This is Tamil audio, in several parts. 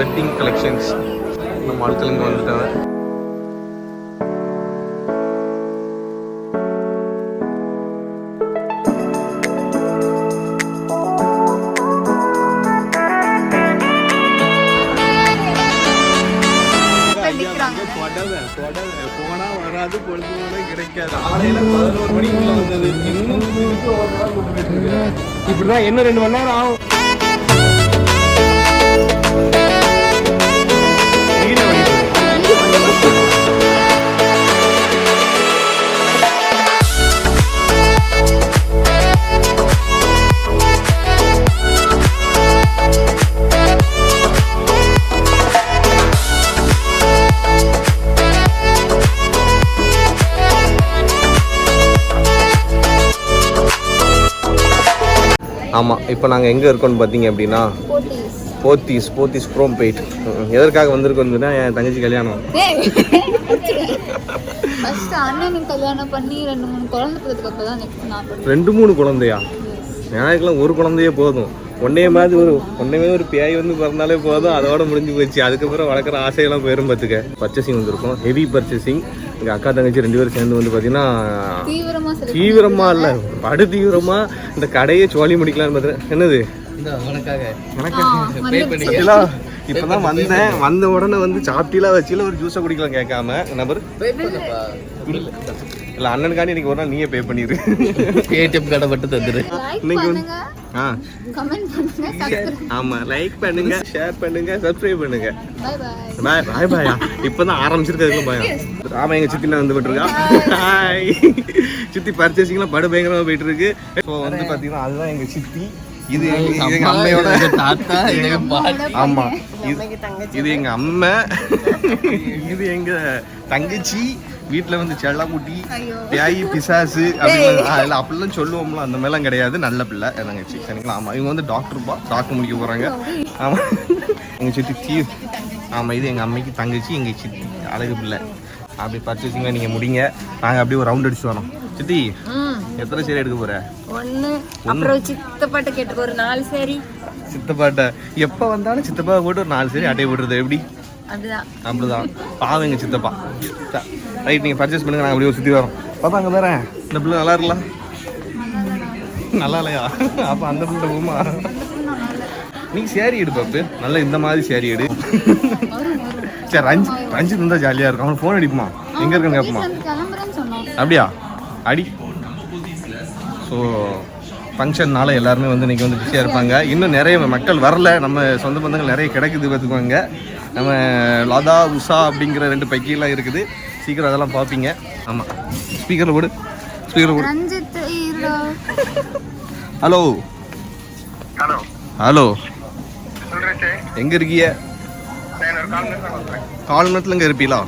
வெட்டிங் கலெக்ஷன்ஸ் நம்ம ஆட்கள் இங்கே வந்துட்டாங்க போனா வராது பொழுது போனா கிடைக்காது. காலையில பதினோரு மணிக்குள்ள வந்தது. இன்னும். இப்படிதான் இன்னும் ரெண்டு மணி நேரம் ஆகும்? ஆமாம் இப்போ நாங்கள் எங்கே இருக்கோம்னு பார்த்தீங்க அப்படின்னா போத்தீஸ் போத்தீஸ் ப்ரோம் போயிட் எதற்காக வந்திருக்கோம்னா என் தங்கச்சி கல்யாணம். பண்ணி ரெண்டு மூணு குழந்தை ரெண்டு மூணு குழந்தையா? எனக்குலாம் ஒரு குழந்தையே போதும். ஒன்னே மாதிரி ஒரு ஒன்னே ஒரு பேய் வந்து பிறந்தாலே போதும். அதோட முடிஞ்சு போச்சு. அதுக்கப்புறம் வளர்க்குற ஆசையெல்லாம் போயிரும் பார்த்துக்க பர்ச்சேசிங் வந்திருக்கோம். ஹெவி பர்ச்சேசிங் எங்கள் அக்கா தங்கச்சி ரெண்டு பேரும் சேர்ந்து வந்து பார்த்தீங்கன்னா தீவிரமா செலுத்தி தீவிரமா இல்லை படு தீவிரமா இந்த கடையை சோழி முடிக்கலாம்னு பார்த்தேன் என்னது? இப்பதான் வந்தேன். வந்த உடனே வந்து சாப்பிட்டீங்களா வச்சுல ஒரு ஜூஸை குடிக்கலாம் கேட்காம. நபர் இல்ல அண்ணனுக்காண்டி இன்னைக்கு ஒரு நாள் நீயே பே பண்ணிரு. ஏடிஎம் கார்டை மட்டும் தந்துரு. லைக் இன்னைக்கு வந்து- பண்ணுங்க. ஆ. கமெண்ட் பண்ணுங்க சப்ஸ்கிரைப் ஆமா லைக் பண்ணுங்க ஷேர் பண்ணுங்க சப்ஸ்கிரைப் பண்ணுங்க. பை பை பாய் பாய் பாயா இப்பதான் ஆரம்பிச்சிருக்கிறதுல பயம் ஆமா எங்க சித்தில வந்து போயிட்டு இருக்கா ஹாய் சித்தி பர்ச்சேசிங்லாம் படு பயங்கரமா போயிட்டு இருக்கு ஸோ வந்து பாத்தீங்கன்னா அதுதான் எங்க சித்தி. இது எங்க- அம்மையோட தாத்தா இது எங்க பாட்டி. ஆமா. இது இது எங்க அம்மா. இது எங்க தங்கச்சி. வீட்ல வந்து செல்லக்குட்டி பியாயி பிசாசு அப்படின்னு அப்படிலாம் சொல்லுவோம்ல அந்த மாதிரிலாம் கிடையாது. நல்ல பிள்ளை. தங்கச்சி சரிங்களா ஆமா இவங்க வந்து டாக்டர்ப்பா டாக்டர் முடிக்க போறாங்க. ஆமா. எங்க சித்தி தீ ஆமா இது எங்க அம்மைக்கு தங்கச்சி எங்க சித்தி அழகு பிள்ளை. அப்படி பர்ச்சேசிங்லாம் நீங்க முடிங்க. நாங்க அப்படியே ஒரு ரவுண்ட் அடிச்சு வரோம். சித்தி எத்தனை சேரி எடுக்க போற? ஒண்ணு. அப்புறம் சித்தப்பாட்ட கேட்டுக்கோ ஒரு நாலு சரி சித்தப்பாட்ட. எப்ப வந்தாலும் சித்தப்பா போட்டு ஒரு நாலு சேரி அட்டையை போட்டுறது எப்படி? அப்படிதான். எங்க சித்தப்பா. ரைட் நீங்க பர்ச்சேஸ் பண்ணுங்க நாங்க அப்படியே சுத்தி வரோம். பாப்பா அங்க வேற இந்த பிள்ளை நல்லா இருக்கல நல்லா இல்லையா? அப்ப அந்த பிள்ளை போமா நீ சேரி எடு பாப்பு. நல்ல இந்த மாதிரி சேரி எடு. சரி ரஞ்சி ரஞ்சித் இருந்தா ஜாலியா இருக்கும். அவன் ஃபோன் அடிப்புமா? எங்க இருக்கன்னு கேட்போமா அப்படியா? அடி. ஸோ ஃபங்க்ஷன்னால எல்லாருமே வந்து இன்னைக்கு வந்து பிஸியாக இருப்பாங்க. இன்னும் நிறைய மக்கள் வரல. நம்ம சொந்த பந்தங்கள் நிறைய கிடைக்குது பார்த்துக்குவாங்க நம்ம லதா உஷா அப்படிங்கிற ரெண்டு பைக்கிலாம் இருக்குது. சீக்கிரம் அதெல்லாம் பார்ப்பீங்க. ஆமாம் ஸ்பீக்கரில் போடு. ஸ்பீக்கரில் போடு. ஹலோ. ஹலோ. எங்கே இருக்கீங்க? நான் ஒரு கால் நேரம் வந்துடுறேன் கால் மணி நேரத்தில் இங்கே இருப்பீங்களா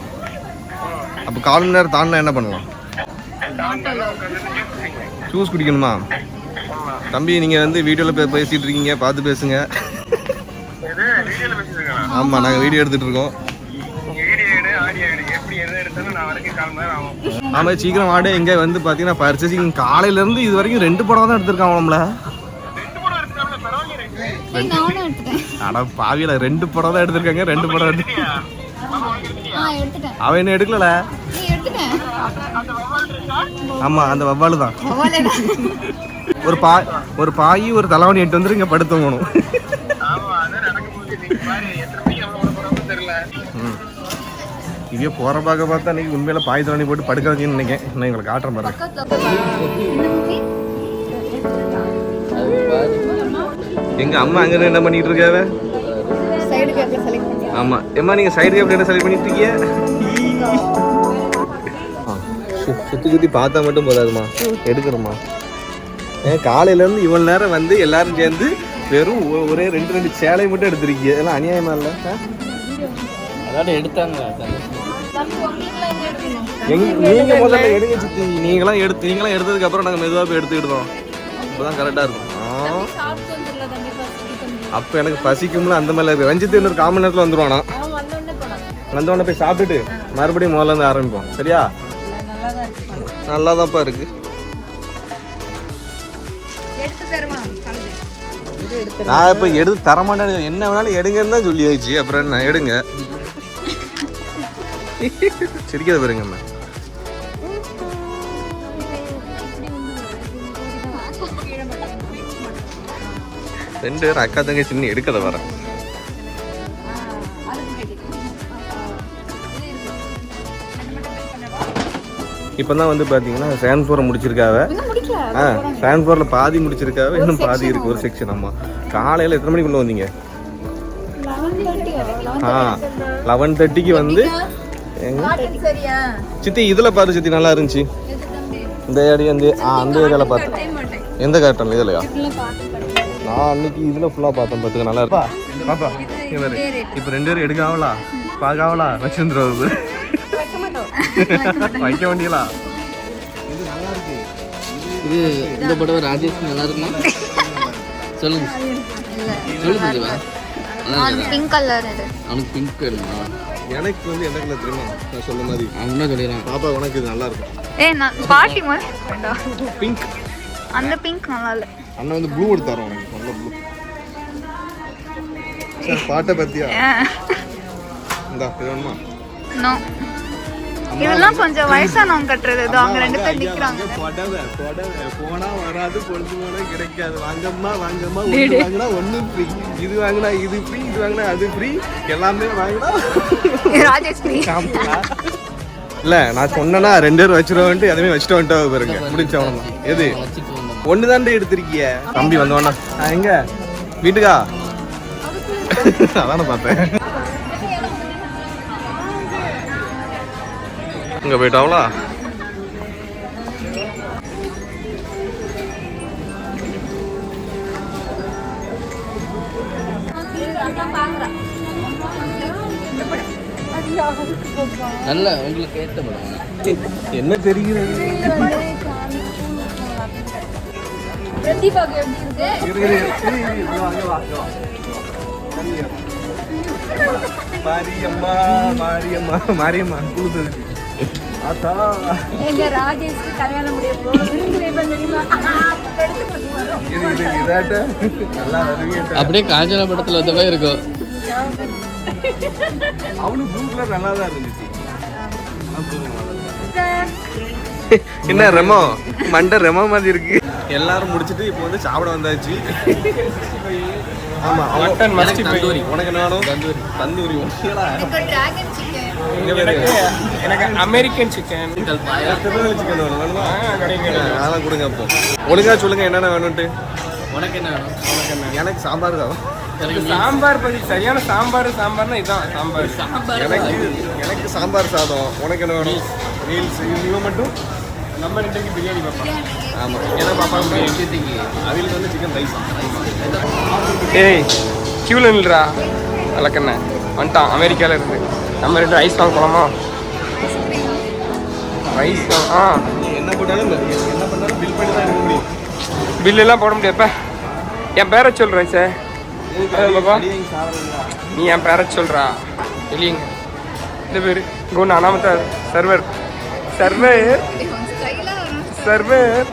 அப்போ கால் மணி நேரம் தாண்டினா என்ன பண்ணலாம்? ஜூஸ் குடிக்கணுமா? தம்பி நீங்கள் வந்து வீடியோவில் பே பேசிகிட்டு இருக்கீங்க. பார்த்து பேசுங்க. இது வீடியோல பேசிருக்கேன் ஆமாம் நாங்கள் வீடியோ எடுத்துகிட்டு இருக்கோம். ஆமாம் சீக்கிரம் வாடு எங்கே வந்து பார்த்தீங்கன்னா பர்ச்சேசிங் காலையிலேருந்து இது வரைக்கும் ரெண்டு படம் தான் எடுத்திருக்கான் நம்மள. அட பாவியில ரெண்டு படம் தான் எடுத்திருக்காங்க ரெண்டு படம் எடுத்து அவன் என்ன எடுத்துட்டேன் ஆமா அந்த வவ்வாலு தான். ஒரு பா ஒரு பாய் ஒரு தலைவணி எட்டு வந்து இங்கே படுத்துங்கணும் ஐயோ போகிற பார்க்க பார்த்தா இன்னைக்கு உண்மையில பாய் தண்ணி போட்டு படுக்கிறதுன்னு நினைக்கேன் நான் எங்களை காட்டுறேன் பாருங்க எங்க அம்மா அங்கே என்ன பண்ணிட்டு இருக்காவ? ஆமாம் ஆமா. ஏம்மா நீங்க சைடு கேப்ல என்ன செலக்ட் பண்ணிட்டு இருக்கீங்க? சுத்தி சுத்தி பார்த்தா மட்டும் போதாதுமா. எடுக்கிறோமா ஏன் காலையில இருந்து இவ்வளவு நேரம் வந்து எல்லாரும் சேர்ந்து வெறும் ஒ- ஒரே ரெண்டு ரெண்டு சேலை மட்டும் எடுத்திருக்கீங்க. இதெல்லாம் அநியாயமா இல்ல? ஆ? அதான் எடுத்தாங்க. நீங்க முதல்ல எடுங்க சித்தி. நீங்களாம் எடுத்து நீங்களாம் எடுத்ததுக்கு அப்புறம் நாங்க மெதுவா போய் எடுத்துக்கிட்டோம் அப்பதான் கரெக்டா இருக்கும். அப்ப எனக்கு பசிக்கும்ல அந்த மாதிரி இருக்கு. ரஞ்சித் இன்னொரு காமன் நேரத்துல வந்துருவானா? அவன் வந்த உடனே போனான் வந்த உடனே போய் சாப்பிட்டுட்டு மறுபடியும் முதல்ல இருந்து ஆரம்பிப்போம். சரியா? நல்லா தான் இருக்கு. நான் இப்ப எடுத்து தரமாட்டேன் என்ன வேணாலும் எடுங்கன்னு தான் சொல்லியாச்சு. அப்புறம் என்ன? எடுங்க. சிரிக்காத பாருங்க அம்மா. ரெண்டு பேரும் அக்கா தங்க சின்ன எடுக்கத வரேன் இப்போ தான் வந்து பார்த்தீங்கன்னா செகண்ட் ஃப்ளோரை முடிச்சிருக்காவ. ஆ செகண்ட் ஃப்ளோரில் பாதி முடிச்சிருக்காவ. இன்னும் பாதி இருக்கு ஒரு செக்ஷன் அம்மா காலையில் எத்தனை மணிக்கு கொண்டு வந்தீங்க? ஆ லெவன் தேர்ட்டிக்கு வந்து சித்தி இதில் பாரு சித்தி நல்லா இருந்துச்சு. இந்த ஏரியா வந்து ஆ அந்த ஏரியாவில் பார்த்தேன் எந்த காட்டன்? இதுலையா? நான் அன்னைக்கு இதில் ஃபுல்லாக பார்த்தேன் பார்த்துக்க நல்லா இருப்பா பாப்பா இவர் இப்போ ரெண்டு பேரும் எடுக்க ஆகலா பார்க்க ஆகலா வச்சிருந்துருவது வைக்க வேண்டியலா இது இந்த புடவை ராஜேஷ் நல்லா இருக்குமா? சொல்லுங்க. சொல்லு நல்லா இருக்கா? பிங்க் கலர் இது அவனுக்கு பிங்க் வேணுமா? எனக்கு வந்து எந்த கலர் தெரியுமா? நான் சொல்ல மாதிரி. அவன் தான் சொல்லிடுறான். பாப்பா உனக்கு இது நல்லா இருக்கும் ஏய் நான் பாட்டி மாதிரி. பிங்க் அந்த பிங்க் நல்லா இல்லை அண்ணன் வந்து ப்ளூ எடுத்து தரோம் உனக்கு. நல்ல ப்ளூ சார் பாட்டை பத்தியா? இந்தா இது வேணுமா? நோ இதெல்லாம் கொஞ்சம் வயசானவங்க கட்டுறது. அவங்க ரெண்டு பேர் நிக்கிறாங்க. புடவை புடவை. போனா வராது பொழுது போனா கிடைக்காது. வாங்கம்மா வாங்கம்மா ஒன்று வாங்கினா ஒன்று ஃப்ரீ இது வாங்கினா இது ஃப்ரீ இது வாங்கினா அது ஃப்ரீ எல்லாமே வாங்கினா ராஜேஸ்வரி இல்ல நான் சொன்னேன்னா ரெண்டு பேரும் வச்சிருவோன்ட்டு எதுவுமே வச்சுட்டு வந்துட்டா பாருங்க. முடிஞ்ச அவன எது? ஒன்று தாண்டே எடுத்திருக்கிய? தம்பி வந்தவனா எங்க? வீட்டுக்கா? அதானே பார்த்தேன். இங்க போயிட்டாவளா? நல்ல உங்களுக்கு ஏற்ற படம் என்ன தெரிகிறது. மாரியம்மா மாரியம்மா மாரியம்மா குழுது எங்க ராஜேஷ்க்கு கல்யாணம் முடிய போகுது. தெரியுமா? இது இது இதாட்ட? நல்லா வருவீங்க அப்படியே காஞ்சனா படத்துல வந்த மாதிரி இருக்கும். அவனு ப்ளூ கலர் நல்லா தான் இருந்துச்சு. என்ன ரெமோ? மண்டை ரெமோ மாதிரி இருக்கு. எல்லாரும் முடிச்சிட்டு இப்போ வந்து சாப்பிட வந்தாச்சு. ஆமா மட்டன் மஸ்டி தந்தூரி. உனக்கு என்ன வேணும்? தந்தூரி. தந்தூரி எனக்கு அமெரிக்கன் சிக்கன் திருநெல்வேலி சிக்கன் வேணுமா அதெல்லாம் கொடுங்க அப்போ. ஒழுங்கா சொல்லுங்க என்னென்ன வேணும்ட்டு உனக்கு என்ன வேணும் எனக்கு சாம்பார் தான். சாம்பார் பதி சரியான சாம்பார் சாம்பார்னா இதான் சாம்பார். எனக்கு எனக்கு சாம்பார் சாதம். உனக்கு என்ன வேணும்? மீல்ஸ் இவன் மட்டும் நம்ம ரெண்டு பிரியாணி பார்ப்போம் ஆமா. ஏன்னா பாப்பா எட்டுக்கு அவிலுக்கு வந்து சிக்கன் ரைஸ் ஏய் கியூல நில்றா. விளக்கண்ண வந்துட்டான் அமெரிக்கால இருந்து. நம்ம ரெண்டு ரைஸ் வாங்க போலாமா? ரைஸ் ஆ. என்ன போட்டாலும் என்ன பண்ணாலும் பில் பண்ணி தான் எடுக்க முடியும். பில் எல்லாம் போட முடியாப்ப என் பேரை சொல்றேன் சார் பாப்பா? நீ என் பேரை சொல்றா. வெளியங்க இந்த பேர். குண் அனாமத்தா server server server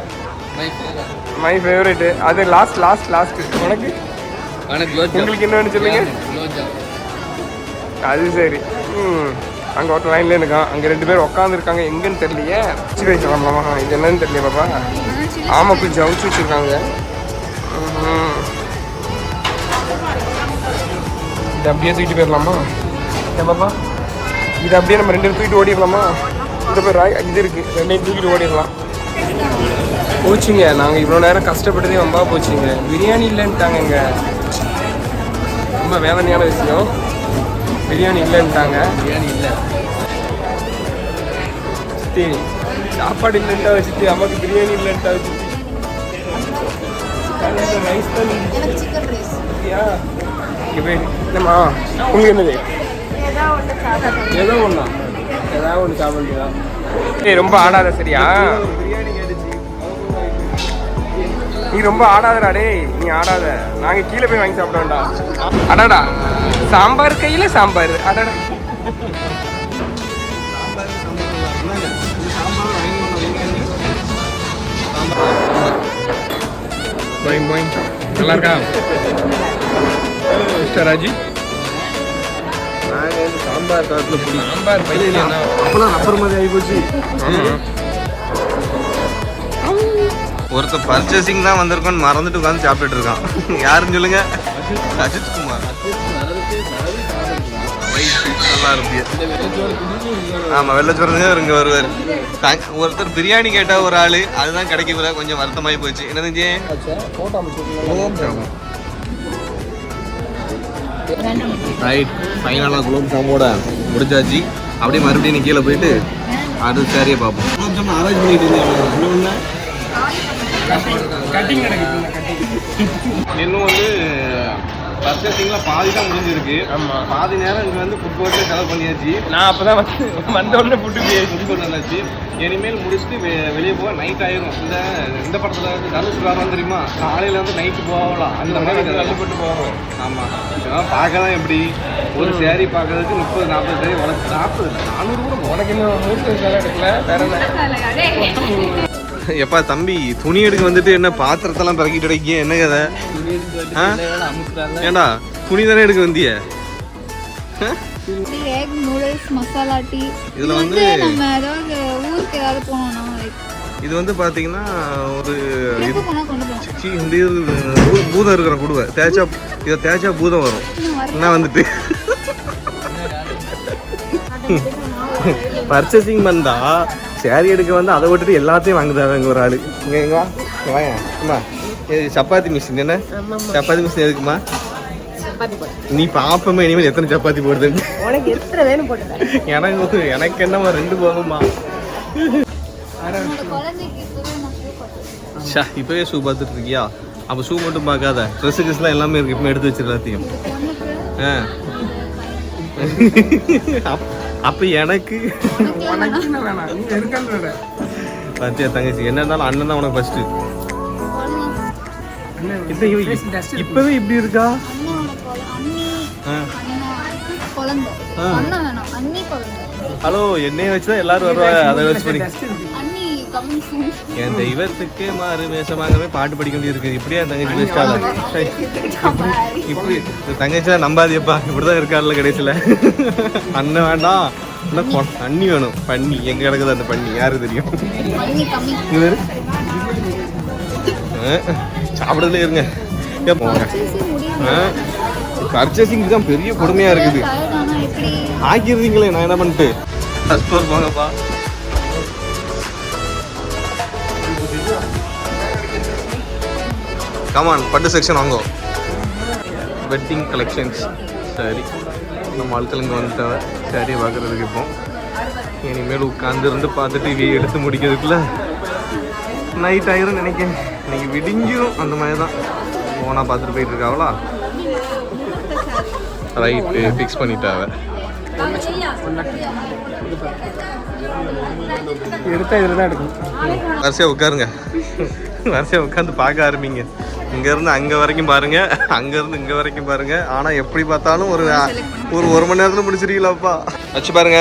my favourite அது லாஸ்ட் லாஸ்ட் லாஸ்ட் உனக்கு? உங்களுக்கு என்ன வேணும் சொல்லுங்க அது சரி. அங்கே ஒருத்தர் லைன்ல இருக்கான் அங்கே ரெண்டு பேர் உட்காந்துருக்காங்க எங்கன்னு தெரியலையே. சிக்கன் ரைஸ் இது என்னன்னு தெரியல பாப்பா. ஆமாம் கொஞ்சம் அவுச்சு வச்சுருக்காங்க. ம்ஹும். இது அப்படியே தூக்கிட்டு போயிடலாமா? ஏன் பாப்பா? இது அப்படியே நம்ம ரெண்டு பேரும் தூக்கிட்டு ஓடிடலாமா? இந்த பேர் இது இருக்கு. ரெண்டையும் தூக்கிட்டு ஓடிடலாம். போச்சுங்க. நாங்கள் இவ்வளோ நேரம் கஷ்டப்பட்டதே வம்பா போச்சுங்க. பிரியாணி இல்லைன்ட்டாங்க இங்கே. ரொம்ப வேதனையான விஷயம். பிரியாணி இல்லைன்ட்டாங்க. பிரியாணி இல்லை. சித்தி சாப்பாடு இல்லைன்ட்டா சித்தி அம்மாக்கு பிரியாணி இல்லைன்ட்டா சித்தி ரைஸ் தான் போய் என்னம்மா? உங்களுக்கு என்னது? ஏதோ ஒன்றா ஏதாவது ஒன்று சாப்பிட வேண்டியதா ஏய் ரொம்ப ஆடாத சரியா? பிரியாணி நீ ரொம்ப ஆடாதடா டேய். நீ ஆடாத. நாங்கள் கீழே போய் வாங்கி சாப்பிட வேண்டாம் அடாடா. சாம்பார் கையில் சாம்பார். அடாடா. நல்லா இருக்கா மிஸ்டர் ராஜி? சாம்பார் சாம்பார் பையன் அப்புறம் மாதிரி ஆகி போச்சு. ஒருத்தர் பர்ச்சேசிங் தான் வந்திருக்கோன்னு மறந்துட்டு உட்காந்து சாப்பிட்டுட்டு இருக்கான். யாருன்னு சொல்லுங்க? அஜித் குமார். நல்லா இருப்பிய ஆமா வெள்ளச்சோறுங்க இங்க வருவார். ஒருத்தர் பிரியாணி கேட்டா ஒரு ஆளு அதுதான் கிடைக்கல கொஞ்சம் வருத்தமாயி போச்சு. என்னது ரைட் ஃபைனலாக குலோப் ஜாமோட முடிஞ்சாச்சு. அப்படியே மறுபடியும் நீ கீழே போயிட்டு அடுத்த சாரியை பார்ப்போம். குலோப் ஜாமுன் அரேஞ்ச் பண்ணிட்டு இருந்தேன் இன்னும் வந்து பர்ச்சேசிங்கில் பாதி தான் முடிஞ்சிருக்கு ஆமா. பாதி நேரம் இங்கே வந்து ஃபுட் கோர்ட்டில் செலவு பண்ணியாச்சு நான் அப்பதான் வந்து வந்த உடனே ஃபுட்டு ஃபுட் கோர்ட் வந்தாச்சு இனிமேல் முடிச்சுட்டு வெ- வெளியே போக நைட் ஆயிரும் இந்த இந்த படத்தில் வந்து தனுஷ் வரோம் தெரியுமா காலையில் வந்து நைட்டு போகலாம் அந்த மாதிரி தள்ளிப்பட்டு போவோம் ஆமாம் இதெல்லாம் பார்க்கலாம் எப்படி ஒரு சேரீ பார்க்கறதுக்கு முப்பது நாற்பது சேரீ உனக்கு நாற்பது நானூறு கூட உனக்கு இன்னும் எடுக்கல வேற என்ன எப்பா தம்பி துணி எடுக்க வந்துட்டு என்ன பாத்திரத்தெல்லாம் பிறக்கிட்டு அடைக்க என்ன கதை? ஏண்டா துணி தானே எடுக்க வந்திய? எக் நூடுல்ஸ் மசாலா டீ இதுல இது வந்து- வந்து நம்ம ஏதாவது ஊருக்கு ஏதாவது போனோம்னா like இது வந்து பாத்தீங்கன்னா ஒரு இந்த பூதம் இருக்கிற குடுவை. தேய்ச்சா இதை தேய்ச்சா பூதம் வரும். என்ன வந்துட்டு பர்ச்சேசிங் பண்ணா சேரீ எடுக்க வந்து அதை விட்டுட்டு எல்லாத்தையும் வாங்குதாங்க ஒரு ஆளு. இங்க வா. இது சப்பாத்தி மிஷின் என்ன? சப்பாத்தி மிஷின் எதுக்குமா நீ பாப்பமே இனிமேல் எத்தனை சப்பாத்தி போடுதுன்னு. உனக்கு எத்தனை வேணும் போட்டு எனக்கு எனக்கு என்னமா ரெண்டு போட்டேன். ஷா இப்போவே ஷூ பார்த்துட்டு இருக்கியா? அப்போ ஷூ மட்டும் பார்க்காத. ட்ரெஸ்ஸு கிஸ்லாம் எல்லாமே இருக்கு. இப்போ எடுத்து வச்சிரு எல்லாத்தையும். ஆ. அப்போ எனக்கு பார்த்தியா தங்கச்சி என்ன இருந்தாலும் அண்ணன் தான் உனக்கு ஃபர்ஸ்ட் இப்போ இப்பவே இப்படி இருக்கா? ஹலோ என்னைய வச்சு தான் எல்லாரும் வருவாங்க. அதை வச்சு என் தெய்வத்துக்கே மாறு வேஷமாகவே பாட்டு படிக்க வேண்டியிருக்கு. இப்படியா தங்கச்சி வச்சிட்டால இப்படி தங்கச்சி தான் நம்பாதியப்பா இப்படிதான் இருக்காருல்ல கடைசியில. அண்ணன் வேண்டாம். இன்னும் அண்ணி வேணும். பண்ணி எங்க கிடக்குது அந்த பண்ணி யாருக்கு தெரியும்? வேறு. சாப்பிடல இருங்க. ஏ, போங்க. பர்ச்சேசிங் தான் பெரிய கொடுமையா இருக்குது. ஆக்கிடுறீங்களே நான் என்ன பண்ணிட்டு? ஸ்டோர் போங்கப்பா. கமான் பட்டு செக்ஷன் வாங்கோ. வெட்டிங் கலெக்ஷன்ஸ் சரி. நம்ம ஆட்கள் இங்கே வந்துட்டாங்க சரி பார்க்குறதுக்கு இப்போ. இனிமேல் உட்காந்து இருந்து பார்த்துட்டு இவை எடுத்து முடிக்கிறதுக்குள்ள நைட் ஆயிரும் நினைக்கிறேன். இன்னைக்கு விடிஞ்சும் அந்த மாதிரி தான் போனால் பார்த்துட்டு போயிட்டு இருக்காவளா? Right fix பண்ணிட்டாவ. எடுத்தா இதில் தான் எடுக்கும் வரிசையாக உட்காருங்க. வரிசையாக உட்காந்து பார்க்க ஆரம்பிங்க. இங்கேருந்து அங்கே வரைக்கும் பாருங்க. அங்கேருந்து இங்கே வரைக்கும் பாருங்க. ஆனால் எப்படி பார்த்தாலும் ஒரு ஒரு ஒரு மணி நேரத்தில் முடிச்சிருக்கீங்களாப்பா? வச்சு பாருங்க.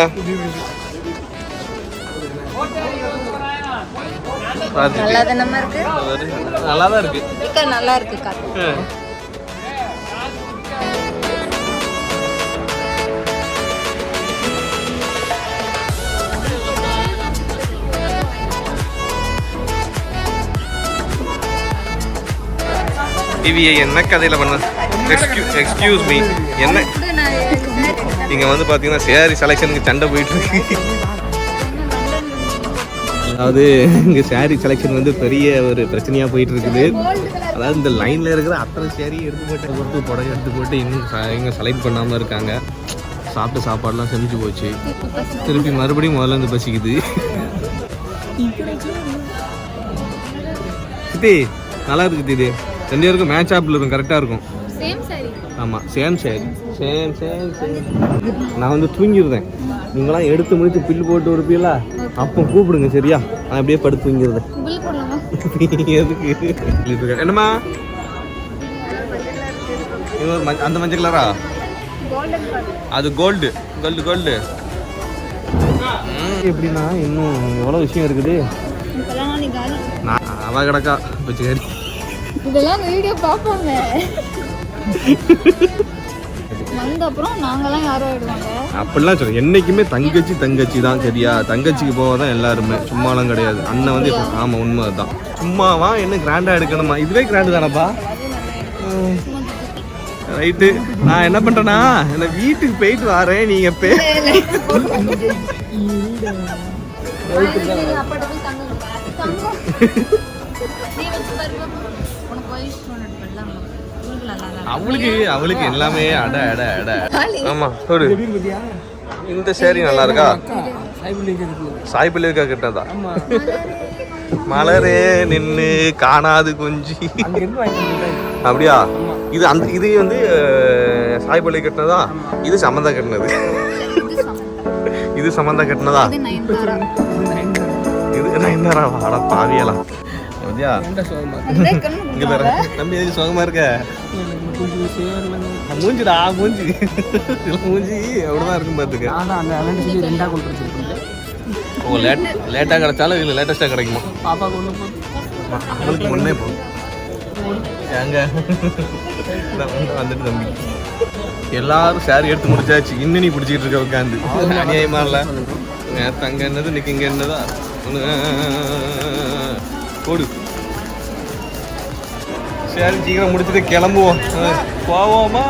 நல்லா தானமா இருக்கு. நல்லா தான் இருக்கு. நல்லா இருக்கு காத்து டிவியை என்ன கதையில் பண்ண? எக்ஸ்கியூஸ் மீ என்ன? இங்கே வந்து பார்த்தீங்கன்னா சேரி செலெக்ஷனுக்கு சண்டை போயிட்டு இருக்கு அதாவது இங்கே சாரி செலெக்ஷன் வந்து பெரிய ஒரு பிரச்சனையாக போயிட்டு இருக்குது அதாவது இந்த லைனில் இருக்கிற அத்தனை சேரீ எடுத்து போட்டு போட்டு புடவை எடுத்து போட்டு இன்னும் எங்கே செலக்ட் பண்ணாமல் இருக்காங்க. சாப்பிட்ட சாப்பாடுலாம் செமிச்சு போச்சு. திருப்பி மறுபடியும் முதல்ல இருந்து பசிக்குது. சித்தி நல்லா இருக்குது இது. ரெண்டு பேருக்கும் மேட்ச் ஆப்பில் இருக்கும் கரெக்டாக இருக்கும். சாரி ஆமாம் same same same same same நான் வந்து தூங்கிடுறேன் நீங்களாம் எடுத்து முடித்து பில்லு போட்டு கொடுப்பீங்களா அப்போ கூப்பிடுங்க சரியா? நான் அப்படியே படுத்து தூங்கிடுறேன் எதுக்கு? என்னம்மா? அந்த மஞ்சள் கலரா அது கோல்டு கோல்டு கோல்டு எப்படின்னா இன்னும் எவ்வளோ விஷயம் இருக்குது? நான் அவ கிடக்கா. வச்சுக்காரி இதெல்லாம் வீடியோ பார்ப்போங்க. வந்த அப்புறம் நாங்கெல்லாம் யாரும் ஆயிடுவாங்க. அப்படிலாம் சொல்ல என்னைக்குமே தங்கச்சி தங்கச்சி தான் சரியா? தங்கச்சிக்கு போக தான் எல்லாருமே. சும்மாலாம் கிடையாது. அண்ணன் வந்து எப்ப- ஆமா உண்மை தான் சும்மாவா? என்ன கிராண்டா எடுக்கணுமா? இதுவே கிராண்டு தானப்பா? ரைட்டு நான் என்ன பண்றேன்னா இந்த வீட்டுக்கு போயிட்டு வரேன் நீங்க பே அப்பாட்ட அவளுக்கு அவளுக்கு எல்லாமே அட அட அட. ஆமா ஒரு இந்த சேரி நல்லா இருக்கா? சாய் பள்ளிக்கா கிட்டதா? மலரே நின்னு காணாது குஞ்சி. அப்படியா? இது அந்த இது வந்து அஹ், சாய் பள்ளி கட்டினதா இது சம்மந்தா கட்டினது இது சம்மந்தா கட்டினதா இது நயன்தாரா? இது நான் என்னடா வாட பாவியலாம் கண்ணு இங்க பாரு தம்பி எதுக்கு சுகமா இருக்க? மூஞ்சிடா மூஞ்சி. மூஞ்சி அப்படிதான் இருக்கும் பாத்துக்க. ரெண்டா கொண்டு லேட் லேட்டாக கிடைச்சாலும் இல்லை லேட்டஸ்ட்டாக கிடைக்குமா? பாப்பா கொண்டு அவளுக்கு முன்னே போகும் ஏங்க? வந்துட்டு தம்பி. எல்லாரும் சாரி எடுத்து முடிச்சாச்சு. இன்னும் நீ பிடிச்சிட்டு இருக்க உட்காந்து அநியாயமா இல்ல? அங்க என்னது இன்னைக்கு இங்க என்னதா? ஒண்ணு, போடு. சரி சீக்கிரம் முடிச்சுட்டு கிளம்புவோம். போவோமா?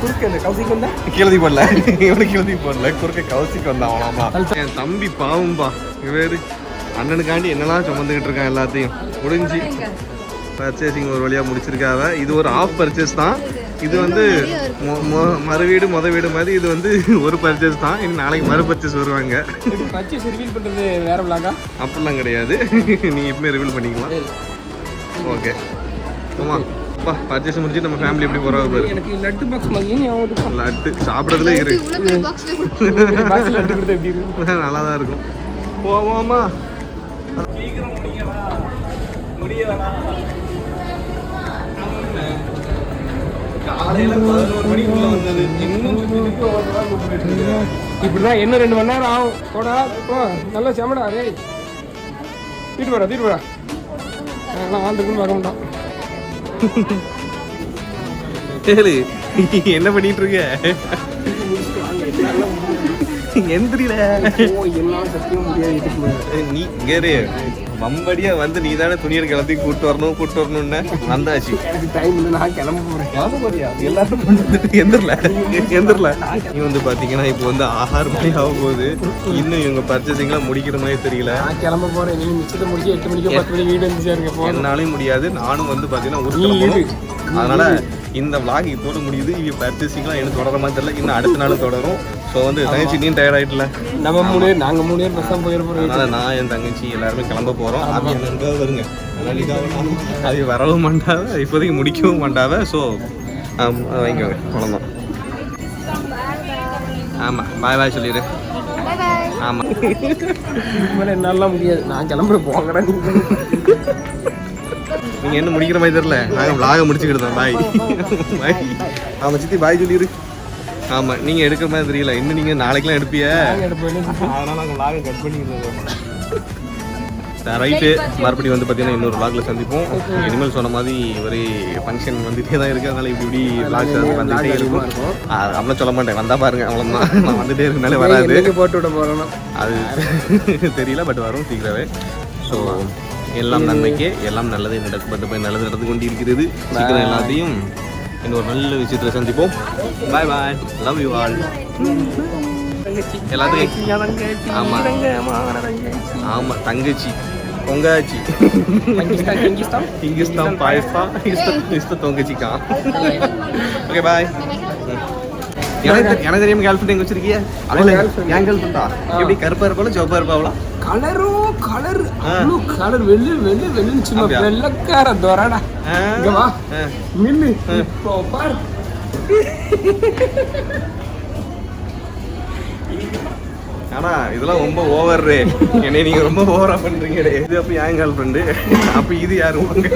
குறுக்க இந்த கவுசிக்கு வந்தா? கிளதி போடல இவனுக்கு கிளதி போடல குறுக்க கவசிக்கு வந்தான் அவனாமா என் தம்பி பாவம்பா. இவரு அண்ணனுக்காண்டி என்னெல்லாம் சுமந்துக்கிட்டு இருக்கான் எல்லாத்தையும். முடிஞ்சு பர்ச்சேசிங் ஒரு வழியா முடிச்சிருக்காவ. இது ஒரு ஆஃப் பர்ச்சேஸ் தான். இது வந்து மறு வீடு மொத வீடு மாதிரி இது வந்து ஒரு பர்ச்சேஸ் தான். இன்னும் நாளைக்கு மறு பர்ச்சேஸ் வருவாங்க. பர்ச்சேஸ் ரிவீல் பண்றது வேற விளாகா அப்படிலாம் கிடையாது. நீ இப்பவுமே ரிவீல் பண்ணிக்கலாம். ஓகே ஆமா அப்பா பர்ச்சேஸ் முடிச்சு நம்ம ஃபேமிலி எப்படி போறோம் பாரு. எனக்கு லட்டு பாக்ஸ் அவன் லட்டு சாப்பிட்றதுல இரு நல்லா தான் இருக்கும்? போவோமா காலையில பதினோரு மணிக்குள்ள வந்தது. இன்னும் இப்படிதான் என்ன ரெண்டு மணி நேரம் ஆகும்? போடா. போ. நல்லா செமடா டேய். தீட்டு வரா தீட்டு வரா நான் ஆண்டுக்குன்னு பார்க்க மாட்டான். கேளு என்ன பண்ணிட்டு இருக்க? எந்திரில நீ கேரு மம்படியா வந்து நீ தானே துணியை கிளம்பி கூட்டு வரணும் கூட்டு வரணும்னு வந்தாச்சு. எனக்கு டைம் இல்லை நான் கிளம்ப போறேன். கிளம்ப போறியா? எல்லாரும் எந்திரல. எந்திரல. நீ வந்து பாத்தீங்கன்னா இப்போ வந்து ஆறு மணி ஆக போகுது இன்னும் இவங்க பர்ச்சேசிங்லாம் முடிக்கிற மாதிரி தெரியல. நான் கிளம்ப போறேன். மிச்சத்தை முடிச்சு எட்டு மணிக்கு பத்து மணிக்கு வீடு வந்து சேருங்க என்னாலையும் முடியாது. நானும் வந்து பாத்தீங்கன்னா நீ. கிளம்பணும். அதனால இந்த vlog இதோட முடியுது. இவங்க பர்ச்சேசிங்லாம் எனக்கு தொடர மாதிரி தெரியல. இன்னும் அடுத்த நாளும் தொடரும். ஸோ வந்து தங்கச்சி நீ டயர்ட் ஆயிட்டல? நம்ம மூணு பேர் நாங்க மூணு பேர் பஸ் தான் போயிட போறோம். அதனால நான் என் தங்கச்சி எல்லாருமே கிளம்ப போறோம். அது என்னங்க வருங்க. அது வரவும் மாட்டாவ. இப்போதைக்கு முடிக்கவும் மாட்டாவ. ஸோ வாங்கிக்கோங்க அவ்வளோதான் ஆமா. பாய் பாய் சொல்லிடு. ஆமா. இதுக்கு மேல என்னாலாம் முடியாது. நான் கிளம்புற போங்கடா நீங்க நீங்க என்ன முடிக்கிற மாதிரி தெரியல. நாங்க vlog முடிச்சுக்கிட்டோம் பாய் பாய் ஆமா சித்தி பாய் சொல்லிடு ஆமா நீங்க எடுக்கிற மாதிரி தெரியல. இன்னும் நீங்க நாளைக்கெல்லாம் எடுப்பிய? அதனால நாங்க vlog கட் பண்ணிக்கிறோம் ரைட்டு மறுபடியும் வந்து பார்த்தீங்கன்னா இன்னொரு vlogல சந்திப்போம். இனிமேல் சொன்ன மாதிரி ஒரே ஃபங்க்ஷன் வந்துட்டே தான் இருக்கு. அதனால இப்படி இப்படி vlogs வந்து வந்துட்டே இருக்கும். அப்படிலாம் சொல்ல மாட்டேன். வந்தா பாருங்க அவ்வளோதான் நான் வந்துட்டே இருக்கனாலே வராது. போட்டு விட போறோம்னா அது தெரியல பட் வரும் சீக்கிரமே. ஸோ எல்லாம் நன்மைக்கே எல்லாம் நல்லதே நடக்கும் போய் நல்லது நடந்து கொண்டிருக்கிறது. சீக்கிரம் எல்லாத்தையும் இன்னொரு நல்ல விஷயத்துல சந்திப்போம். Bye bye love you all எல்லாத்துக்கும் ஆமா. ஆமா தங்கச்சி பொங்காச்சி. இங்கிஸ்தான் பாயஸ்தா இஸ்த இஸ்த தொங்கச்சிக்கா ஓகே பாய் எனக்கு எனக்கு தெரியாம கேர்ள் ஃப்ரெண்ட் எங்க வச்சிருக்கிய? அவள என் கேர்ள் ஃப்ரெண்டா எப்படி கருப்பா இருப்பாளா சிவப்பா இருப்பாவளா கலரும் கலர். அவ்வளோ கலர் வெள்ளி வெள்ளி வெள்ளி சும்மா? வெள்ளக்கார துறடா இங்க வா. நில்லு. இப்போ பாரு. ஆனா இதெல்லாம் ரொம்ப ஓவர் என்னை நீங்க ரொம்ப ஓவரா பண்றீங்க இது அப்ப என் கேர்ள் ஃப்ரெண்டு அப்ப இது யாரு? உங்க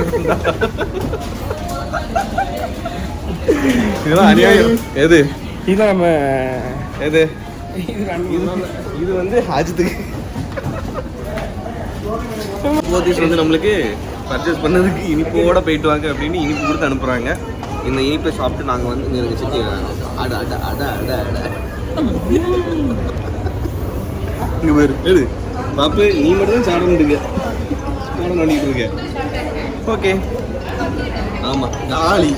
இதெல்லாம் அநியாயம். எது? இதான் நம்ம எது? இது வந்து அஜித்துக்கு. போத்தீஸ் வந்து நம்மளுக்கு பர்ச்சேஸ் பண்ணதுக்கு இனிப்போட போயிட்டு வாங்க அப்படின்னு இனிப்பு கொடுத்து அனுப்புகிறாங்க இந்த இனிப்பை சாப்பிட்டு நாங்கள் வந்து இங்கே இருக்க சித்தி அட அட அட அட அட. இங்கே பேர் எது பாப்பு நீ மட்டும் இருக்க சாடம் பண்ணிட்டு இருக்க. ஓகே. ஆமாம் ஜாலி